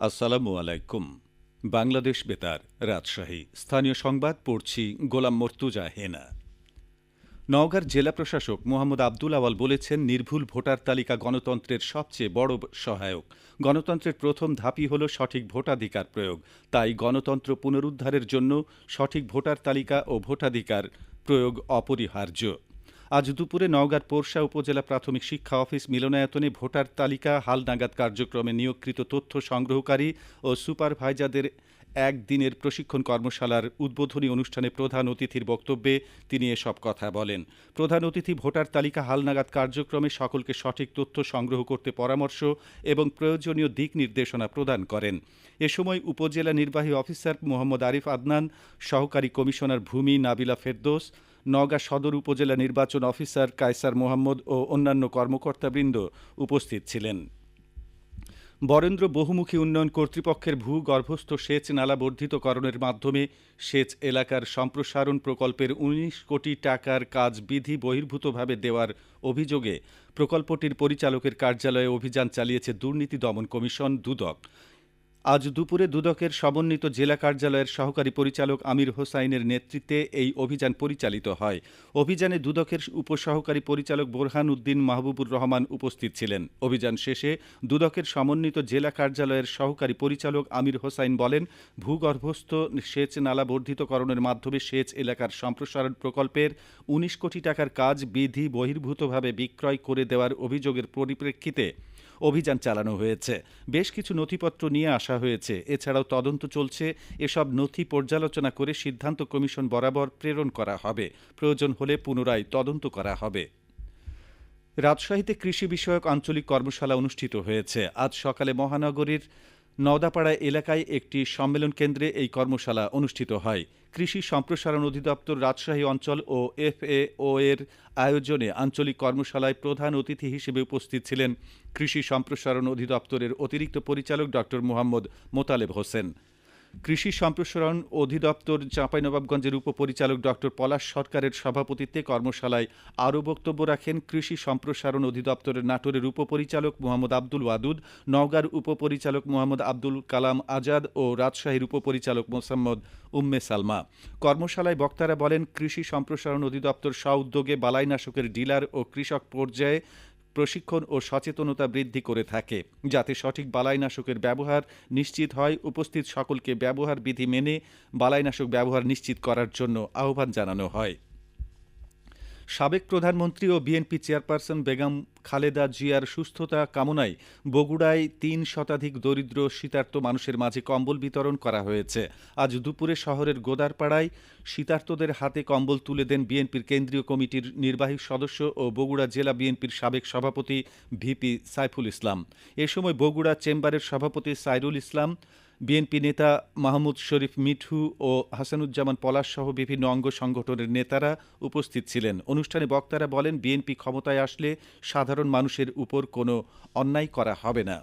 আসসালামু আলাইকুম। বাংলাদেশ বেতার, রাজশাহী। স্থানীয় সংবাদ পড়ছি গোলাম মর্তুজা হেনা। নওগাঁর জেলা প্রশাসক মোহাম্মদ আব্দুল আওয়াল বলেছেন, নির্ভুল ভোটার তালিকা গণতন্ত্রের সবচেয়ে বড় সহায়ক। গণতন্ত্রের প্রথম ধাপই হল সঠিক ভোটাধিকার প্রয়োগ। তাই গণতন্ত্র পুনরুদ্ধারের জন্য সঠিক ভোটার তালিকা ও ভোটাধিকার প্রয়োগ অপরিহার্য। আজ দুপুরে নওগাঁর পোরশা উপজেলা প্রাথমিক শিক্ষা অফিস মিলনায়তনে ভোটার তালিকা, হালনাগাদ কার্যক্রমে নিয়োগকৃত তথ্য সংগ্রহকারী ও সুপারভাইজারদের একদিনের প্রশিক্ষণ কর্মশালার উদ্বোধনী অনুষ্ঠানে প্রধান অতিথির বক্তব্যে তিনি এসব কথা বলেন। প্রধান অতিথি ভোটার তালিকা, হালনাগাদ কার্যক্রমে সকলকে সঠিক তথ্য সংগ্রহ করতে পরামর্শ এবং প্রয়োজনীয় দিক নির্দেশনা প্রদান করেন। এ সময় উপজেলা নির্বাহী অফিসার মোহাম্মদ আরিফ আদনান, সহকারী কমিশনার ভূমি নাবিলা ফেরদোস নওগাঁ সদর উপজেলা নির্বাচন অফিসার কায়সার মোহাম্মদ ও অন্যান্য কর্মকর্তাবৃন্দ উপস্থিত ছিলেন। বরেন্দ্র বহুমুখী উন্নয়ন কর্তৃপক্ষের ভূগর্ভস্থ সেচ নালা বর্ধিতকরণের মাধ্যমে সেচ এলাকার সম্প্রসারণ প্রকল্পের উনিশ কোটি টাকার কাজ বিধি বহির্ভূতভাবে দেওয়ার অভিযোগে প্রকল্পটির পরিচালকের কার্যালয়ে অভিযান চালিয়েছে দুর্নীতি দমন কমিশন দুদক। আজ দুপুরে দুদকের সমন্বিত জেলা কার্যালয়ের সহকারী পরিচালক আমির হোসাইনের নেতৃত্বে এই অভিযান পরিচালিত হয়। অভিযানে দুদকের উপসহকারী পরিচালক বোরহান উদ্দিন মাহবুবুর রহমান উপস্থিত ছিলেন। অভিযান শেষে দুদকের সমন্বিত জেলা কার্যালয়ের সহকারী পরিচালক আমির হোসাইন বলেন, ভূগর্ভস্থ সেচ নালা বর্ধিতকরণের মাধ্যমে সেচ এলাকার সম্প্রসারণ প্রকল্পের উনিশ কোটি টাকার কাজ বিধি বহির্ভূতভাবে বিক্রয় করে দেওয়ার অভিযোগের পরিপ্রেক্ষিতে অভিযান চালানো হয়েছে। বেশ কিছু নথিপত্র নিয়ে আসা হয়েছে। এছাড়াও তদন্ত চলছে। এসব নথি পর্যালোচনা করে সিদ্ধান্ত কমিশন বরাবর প্রেরণ করা হবে। প্রয়োজন হলে পুনরায় তদন্ত করা হবে। রাজশাহীতে কৃষি বিষয়ক আঞ্চলিক কর্মশালা অনুষ্ঠিত হয়েছে। আজ সকালে মহানগরীর নওদাপাড়া এলাকায় একটি সম্মেলন কেন্দ্রে এই কর্মশালা অনুষ্ঠিত হয়। কৃষি সম্প্রসারণ অধিদপ্তর রাজশাহী অঞ্চল ও এফএও এর আয়োজনে আঞ্চলিক কর্মশালায় প্রধান অতিথি হিসেবে উপস্থিত ছিলেন কৃষি সম্প্রসারণ অধিদপ্তরের অতিরিক্ত পরিচালক ড মোহাম্মদ মোতালেব হোসেন। কৃষি সম্প্রসারণ অধিদপ্তর চাঁপাইনবাবগঞ্জের উপপরিচালক ডক্টর পলাশ সরকারের সভাপতিত্বে কর্মশালায় আরও বক্তব্য রাখেন কৃষি সম্প্রসারণ অধিদপ্তরের নাটোরের উপপরিচালক মোহাম্মদ আব্দুল ওয়াদুদ, নওগাঁর উপপরিচালক মোহাম্মদ আব্দুল কালাম আজাদ ও রাজশাহীর উপপরিচালক মোসাম্মদ উম্মে সালমা। কর্মশালায় বক্তারা বলেন, কৃষি সম্প্রসারণ অধিদপ্তর স্বউদ্যোগে বালাইনাশকের ডিলার ও কৃষক পর্যায়ে প্রশিক্ষণ ও সচেতনতা বৃদ্ধি করে থাকে। যাতে সঠিক বালাইনাশকের ব্যবহার নিশ্চিত হয়, উপস্থিত সকলকে ব্যবহার বিধি মেনে বালাইনাশক ব্যবহার নিশ্চিত করার জন্য আহ্বান জানানো হয়। সাবেক প্রধানমন্ত্রী ও বিএনপি চেয়ারপারসন বেগম খালেদা জিয়ার সুস্থতা কামনায় বগুড়ায় তিন শতাধিক দরিদ্র শীতার্ত মানুষের মাঝে কম্বল বিতরণ করা হয়েছে। আজ দুপুরে শহরের গোদারপাড়ায় শীতার্তদের হাতে কম্বল তুলে দেন বিএনপির কেন্দ্রীয় কমিটির নির্বাহী সদস্য ও বগুড়া জেলা বিএনপির সাবেক সভাপতি ভিপি সাইফুল ইসলাম। এ সময় বগুড়া চেম্বারের সভাপতি সাইরুল ইসলাম বিএনপি নেতা মাহমুদ শরীফ মিঠু ও হাসানুজ্জামান পলাশ সহ বিভিন্ন অঙ্গ সংগঠনের নেতারা উপস্থিত ছিলেন। অনুষ্ঠানে বক্তারা বলেন, বিএনপি ক্ষমতায় আসলে সাধারণ মানুষের উপর কোনো অন্যায় করা হবে না।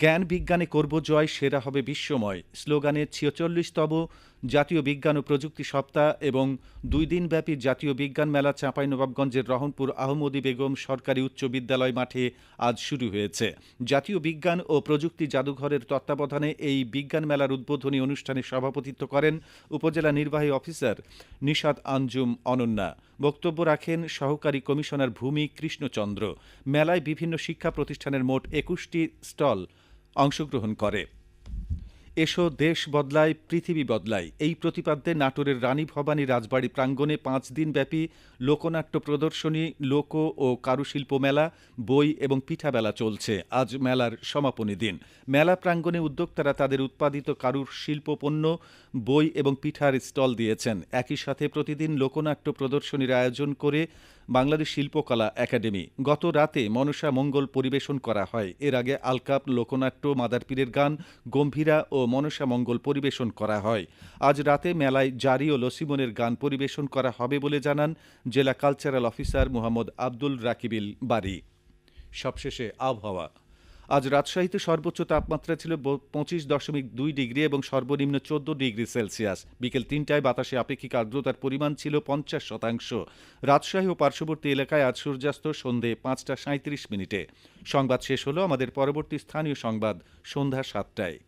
জ্ঞান বিজ্ঞানে করব জয়, সেরা হবে বিশ্বময়। স্লোগানে ছিয়চল্লিশতম জাতীয় বিজ্ঞান ও প্রযুক্তি সপ্তাহ এবং দুই দিনব্যাপী জাতীয় বিজ্ঞান মেলা চাঁপাইনবাবগঞ্জের রহনপুর আহমদি বেগম সরকারি উচ্চ বিদ্যালয় মাঠে আজ শুরু হয়েছে। জাতীয় বিজ্ঞান ও প্রযুক্তি জাদুঘরের তত্ত্বাবধানে এই বিজ্ঞান মেলার উদ্বোধনী অনুষ্ঠানে সভাপতিত্ব করেন উপজেলা নির্বাহী অফিসার নিশাদ আঞ্জুম অনন্যা। বক্তব্য রাখেন সহকারী কমিশনার ভূমি কৃষ্ণচন্দ্র। মেলায় বিভিন্ন শিক্ষা প্রতিষ্ঠানের মোট একুশটি স্টল অংশগ্রহণ করে। এসো, দেশ বদলায় পৃথিবী বদলায় এই প্রতিপাদ্যে নাটোরের রানী ভবানী রাজবাড়ী প্রাঙ্গণে পাঁচ দিনব্যাপী লোকনাট্য প্রদর্শনী, লোক ও কারুশিল্প মেলা, বই এবং পিঠাবেলা চলছে। আজ মেলার সমাপনী দিন। মেলা প্রাঙ্গণে উদ্যোক্তারা তাদের উৎপাদিত কারুর শিল্পপণ্য বই এবং পিঠার স্টল দিয়েছেন। একই সাথে প্রতিদিন লোকনাট্য প্রদর্শনীর আয়োজন করে বাংলাদেশ শিল্পকলা একাডেমি। গত রাতে মনসা মঙ্গল পরিবেশন করা হয়। এর আগে আলকাপ, লোকনাট্য, মাদারপীরের গান, গম্ভীরা ও মনসা মঙ্গল পরিবেশন করা হয়। আজ রাতে মেলায় জারি ও লসিমনের গান পরিবেশন করা হবে বলে জানান জেলা কালচারাল অফিসার মোহাম্মদ আব্দুল রাকিবিল বারি। সবশেষে আবহাওয়া। আজ রাজশাহীতে সর্বোচ্চ তাপমাত্রা ছিল পঁচিশ দশমিক দুই ডিগ্রি এবং সর্বনিম্ন চোদ্দ ডিগ্রি সেলসিয়াস। বিকেল তিনটায় বাতাসে আপেক্ষিক আর্দ্রতার পরিমাণ ছিল পঞ্চাশ শতাংশ। রাজশাহী ও পার্শ্ববর্তী এলাকায় আজ সূর্যাস্ত সন্ধে পাঁচটা সাঁত্রিশ মিনিটে। সংবাদ শেষ হলো আমাদের পরবর্তী স্থানীয় সংবাদ সন্ধ্যা সাতটায়।